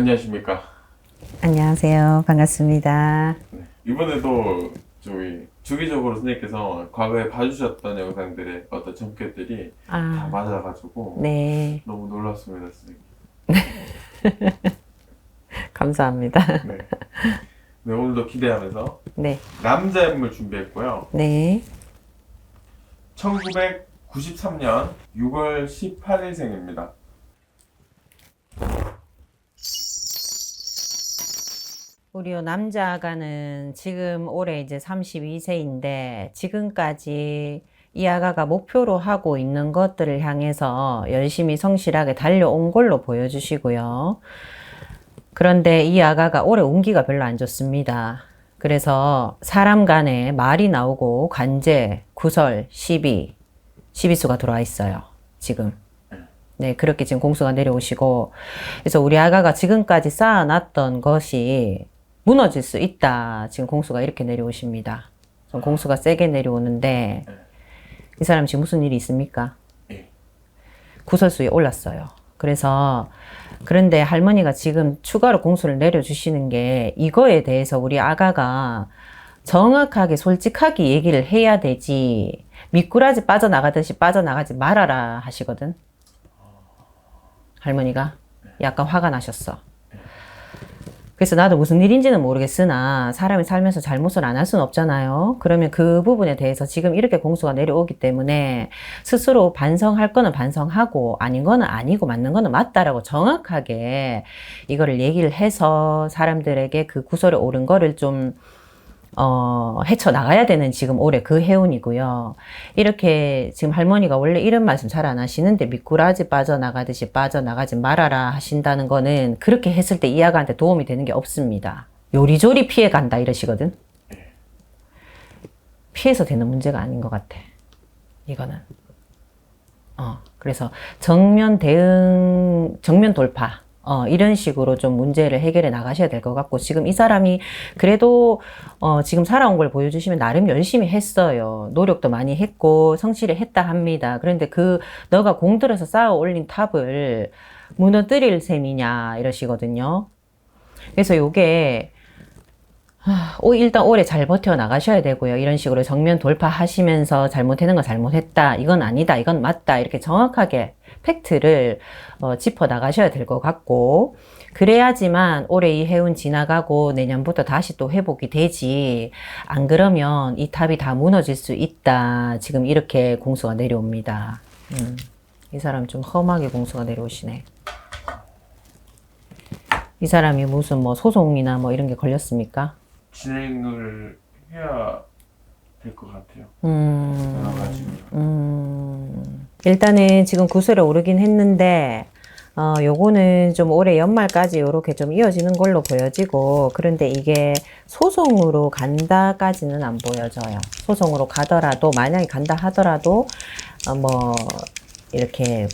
안녕하십니까. 안녕하세요. 반갑습니다. 네. 이번에도 저희 주기적으로 선생님께서 과거에 봐주셨던 영상들의 어떤 점괘들이 다 아, 맞아가지고 네. 너무 놀랐습니다, 선생님. 감사합니다. 네. 네, 오늘도 기대하면서 네. 남자 인물 준비했고요. 네. 1993년 6월 18일생입니다. 우리 요 남자 아가는 지금 올해 이제 32세인데 지금까지 이 아가가 목표로 하고 있는 것들을 향해서 열심히 성실하게 달려온 걸로 보여주시고요. 그런데 이 아가가 올해 운기가 별로 안 좋습니다. 그래서 사람 간에 말이 나오고 관제, 구설, 시비, 시비수가 들어와 있어요. 지금. 네, 그렇게 지금 공수가 내려오시고, 그래서 우리 아가가 지금까지 쌓아놨던 것이 무너질 수 있다. 지금 공수가 이렇게 내려오십니다. 좀 공수가 세게 내려오는데, 이 사람 지금 무슨 일이 있습니까? 예. 구설수에 올랐어요. 그래서, 그런데 할머니가 지금 추가로 공수를 내려주시는 게 이거에 대해서 우리 아가가 정확하게 솔직하게 얘기를 해야 되지, 미꾸라지 빠져나가듯이 빠져나가지 말아라 하시거든. 할머니가 약간 화가 나셨어. 그래서 나도 무슨 일인지는 모르겠으나 사람이 살면서 잘못을 안 할 수는 없잖아요. 그러면 그 부분에 대해서 지금 이렇게 공수가 내려오기 때문에 스스로 반성할 거는 반성하고 아닌 거는 아니고 맞는 거는 맞다라고 정확하게 이거를 얘기를 해서 사람들에게 그 구설에 오른 거를 좀 어, 헤쳐나가야 되는 지금 올해 그 해운이고요. 이렇게 지금 할머니가 원래 이런 말씀 잘 안 하시는데 미꾸라지 빠져나가듯이 빠져나가지 말아라 하신다는 거는 그렇게 했을 때 이 아가한테 도움이 되는 게 없습니다. 요리조리 피해 간다 이러시거든. 피해서 되는 문제가 아닌 것 같아. 이거는. 어, 그래서 정면 대응, 정면 돌파. 어, 이런 식으로 좀 문제를 해결해 나가셔야 될 것 같고, 지금 이 사람이 그래도, 어, 지금 살아온 걸 보여주시면 나름 열심히 했어요. 노력도 많이 했고, 성실히 했다 합니다. 그런데 그, 너가 공들여서 쌓아 올린 탑을 무너뜨릴 셈이냐, 이러시거든요. 그래서 요게, 일단 올해 잘 버텨 나가셔야 되고요. 이런 식으로 정면 돌파하시면서 잘못했는 건 잘못했다. 이건 아니다. 이건 맞다. 이렇게 정확하게 팩트를 어, 짚어 나가셔야 될 것 같고, 그래야지만 올해 이 해운 지나가고 내년부터 다시 또 회복이 되지. 안 그러면 이 탑이 다 무너질 수 있다. 지금 이렇게 공수가 내려옵니다. 음, 이 사람 좀 험하게 공수가 내려오시네. 이 사람이 무슨 뭐 소송이나 뭐 이런 게 걸렸습니까? 진행을 해야 될 것 같아요. 음, 여러 가지. 음, 일단은 지금 구슬에 오르긴 했는데, 어, 요거는 좀 올해 연말까지 요렇게 좀 이어지는 걸로 보여지고, 그런데 이게 소송으로 간다까지는 안 보여져요. 소송으로 가더라도, 만약에 간다 하더라도, 어, 뭐, 이렇게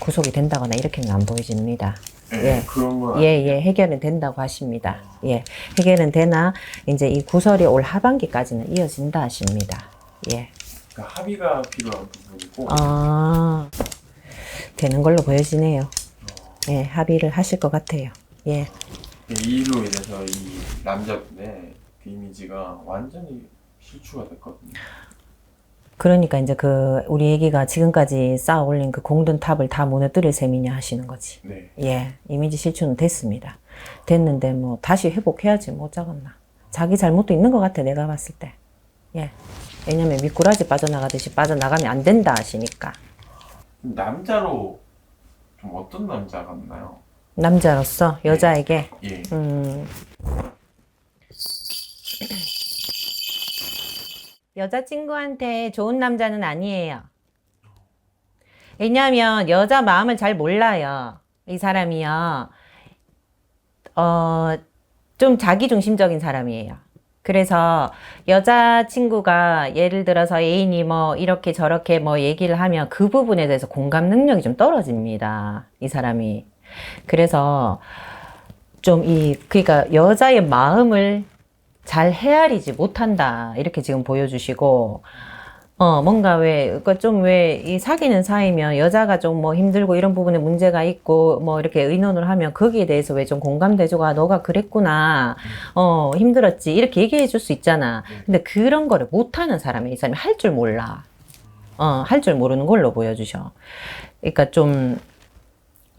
구속이 된다거나 이렇게는 안 보여집니다. 예, 예. 그런 건 예, 예, 해결은 된다고 하십니다. 예, 해결은 되나, 이제 이 구설이 올 하반기까지는 이어진다 하십니다. 예. 그러니까 합의가 필요한 부분이고 아, 되는 걸로 보여지네요. 예, 합의를 하실 것 같아요. 예. 이 일로 인해서 이 남자분의 그 이미지가 완전히 실추가 됐거든요. 그러니까 이제 그, 우리 애기가 지금까지 쌓아 올린 그 공든 탑을 다 무너뜨릴 셈이냐 하시는 거지. 네. 예, 이미지 실추는 됐습니다. 됐는데 뭐, 다시 회복해야지 못 잡았나. 자기 잘못도 있는 것 같아, 내가 봤을 때. 예. 왜냐면 미꾸라지 빠져나가듯이 빠져나가면 안 된다 하시니까. 남자로 좀 어떤 남자 같나요? 남자로서 여자에게, 예. 음. 여자친구한테 좋은 남자는 아니에요. 왜냐하면 여자 마음을 잘 몰라요. 이 사람이요. 어, 좀 자기중심적인 사람이에요. 그래서 여자친구가 예를 들어서 애인이 뭐 이렇게 저렇게 뭐 얘기를 하면 그 부분에 대해서 공감 능력이 좀 떨어집니다. 이 사람이. 그래서 좀 이, 그러니까 여자의 마음을 잘 헤아리지 못한다. 이렇게 지금 보여주시고, 어, 뭔가 왜, 그니까 좀 왜, 이 사귀는 사이면 여자가 좀 뭐 힘들고 이런 부분에 문제가 있고, 뭐 이렇게 의논을 하면 거기에 대해서 왜 좀 공감돼주고, 아, 너가 그랬구나. 어, 힘들었지. 이렇게 얘기해 줄 수 있잖아. 근데 그런 거를 못하는 사람이 이 사람이 할 줄 몰라. 어, 할 줄 모르는 걸로 보여주셔. 그러니까 좀,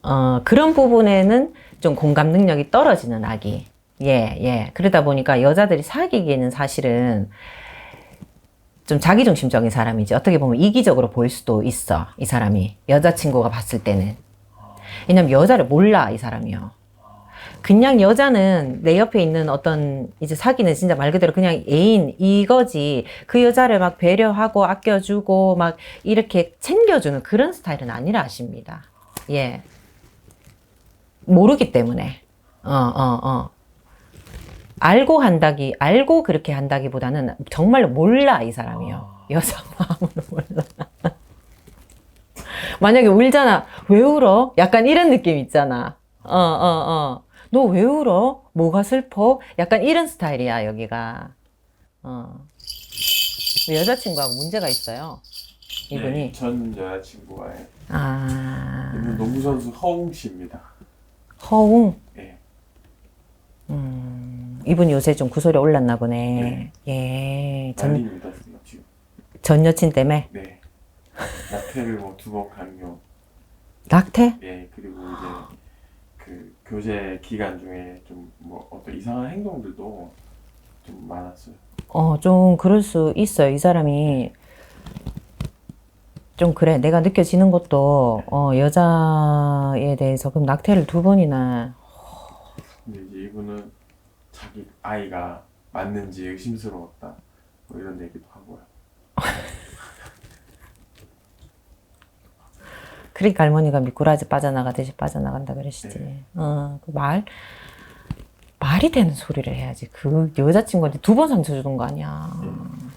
어, 그런 부분에는 좀 공감 능력이 떨어지는 아기. 예, 예. 그러다 보니까 여자들이 사귀기에는 사실은 좀 자기중심적인 사람이지. 어떻게 보면 이기적으로 보일 수도 있어. 이 사람이. 여자친구가 봤을 때는. 왜냐면 여자를 몰라, 이 사람이요. 그냥 여자는 내 옆에 있는 어떤 이제 사귀는 진짜 말 그대로 그냥 애인 이거지. 그 여자를 막 배려하고 아껴주고 막 이렇게 챙겨주는 그런 스타일은 아니라 하십니다. 예. 모르기 때문에. 어, 어, 어. 알고 한다기, 알고 그렇게 한다기보다는 정말로 몰라, 이 사람이요. 여자 마음을 몰라. 만약에 울잖아. 왜 울어? 약간 이런 느낌 있잖아. 어, 어, 어. 너 왜 울어? 뭐가 슬퍼? 약간 이런 스타일이야, 여기가. 어. 여자친구하고 문제가 있어요. 이분이. 네, 전 여자친구와의 아, 이분 농구 선수 허웅 씨입니다. 허웅. 이분 요새 좀 구설에 올랐나 보네. 예. 전, 지금. 전 여친 때문에. 네. 낙태를 뭐 두번 강요. 낙태? 예 그리고 이제 그 교제 기간 중에 좀 뭐 어떤 이상한 행동들도 좀 많았어요. 어, 좀 그럴 수 있어요. 이 사람이 좀 그래. 내가 느껴지는 것도 어, 여자에 대해서 그럼 낙태를 두 번이나 근데 이제 이분은 자기 아이가 맞는지 의심스러웠다. 뭐 이런 얘기도 하고요. 그러니까 할머니가 미꾸라지 빠져나가듯이 빠져나간다 그러시지. 어, 그 말, 말이 되는 소리를 해야지. 그 여자친구한테 두 번 상처 주는 거 아니야. 음.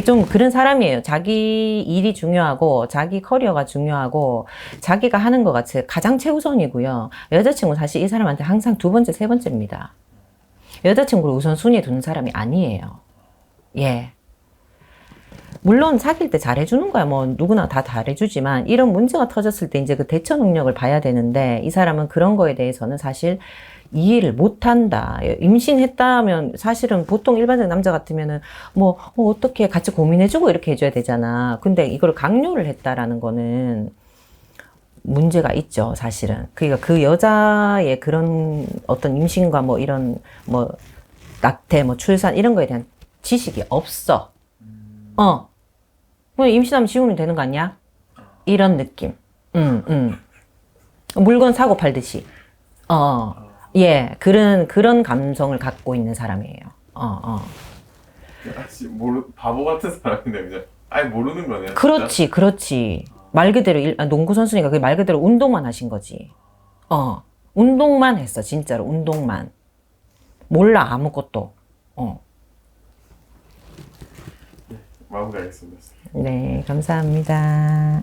좀 그런 사람이에요. 자기 일이 중요하고, 자기 커리어가 중요하고, 자기가 하는 것 같이 가장 최우선이고요. 여자친구 사실 이 사람한테 항상 두 번째, 세 번째입니다. 여자친구를 우선 순위에 두는 사람이 아니에요. 예. 물론 사귈 때 잘해주는 거야. 뭐 누구나 다 잘해주지만 이런 문제가 터졌을 때 이제 그 대처 능력을 봐야 되는데 이 사람은 그런 거에 대해서는 사실 이해를 못 한다. 임신했다면 사실은 보통 일반적 남자 같으면은 뭐 어, 어떻게 같이 고민해주고 이렇게 해줘야 되잖아. 근데 이걸 강요를 했다라는 거는 문제가 있죠, 사실은. 그러니까 그 여자의 그런 어떤 임신과 뭐 이런 뭐 낙태, 뭐 출산 이런 거에 대한 지식이 없어. 어. 뭐 임신하면 지우면 되는 거 아니야? 이런 느낌. 음, 음. 물건 사고 팔듯이. 어. 예. 그런, 그런 감성을 갖고 있는 사람이에요. 어, 어. 아씨 모르 바보 같은 사람인데 그냥 아예 모르는 거네요. 진짜. 그렇지, 그렇지. 말 그대로, 일- 아, 농구 선수니까 그게 말 그대로 운동만 하신 거지. 어. 운동만 했어, 진짜로. 운동만. 몰라, 아무것도. 어. 마무리하겠습니다. 네, 감사합니다.